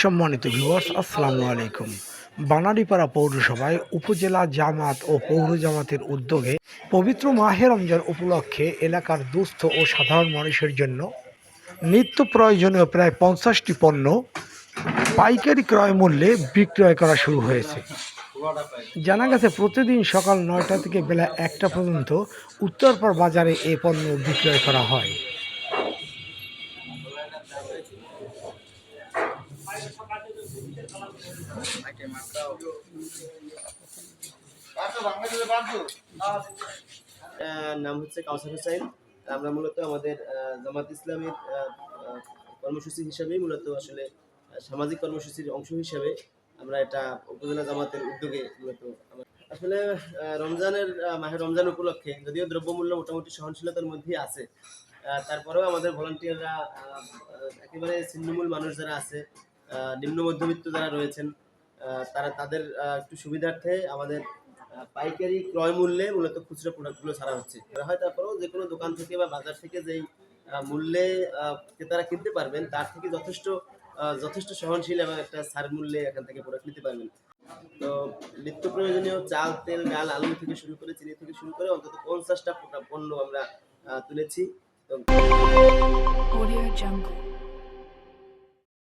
সম্মানিত ভিউয়ার্স আসসালামু আলাইকুম। বানারীপাড়া পৌরসভায় উপজেলা জামাত ও পৌর জামাতের উদ্যোগে পবিত্র মাহে রমজান উপলক্ষে এলাকার দুস্থ ও সাধারণ মানুষের জন্য নিত্য প্রয়োজনীয় প্রায় পঞ্চাশটি পণ্য পাইকারি ক্রয় মূল্যে বিক্রয় করা শুরু হয়েছে। জানা গেছে, প্রতিদিন সকাল নয়টা থেকে বেলা একটা পর্যন্ত উত্তরপাড় বাজারে এ পণ্য বিক্রয় করা হয়। নাম হচ্ছে কাউসার হোসাইন। আমরা মূলত আমাদের জামাত ইসলামের কর্মসূচি হিসাবেই মূলত আসলে সামাজিক কর্মসূচির অংশ হিসাবে আমরা এটা উপজেলা জামাতের উদ্যোগে মূলত আসলে রমজানের মাহে রমজান উপলক্ষে যদিও দ্রব্যমূল্য মোটামুটি সহনশীলতার মধ্যেই আছে তারপরেও আমাদের ভলান্টিয়াররা একেবারে ছিন্নমূল মানুষ যারা আছে নিম্ন মধ্যবিত্ত যারা রয়েছেন তারা তাদের একটু সুবিধার্থে আমাদের পাইকারি ক্রয় মূল্যে মূলত খুচরা প্রোডাক্টগুলো ছাড়া হচ্ছে। হয় তারপরেও যে কোনো দোকান থেকে বা বাজার থেকে যেই মূল্যে ক্রেতারা কিনতে পারবেন, তার থেকে যথেষ্ট যথেষ্ট সহনশীল এবং একটা ছাড় মূল্যে এখান থেকে প্রোডাক্ট নিতে পারবেন। তো নিত্য প্রয়োজনীয় চাল, তেল, ডাল, আলু থেকে শুরু করে, চিনি থেকে শুরু করে অন্তত পঞ্চাশটা পণ্য আমরা তুলেছি। Audio Jungle.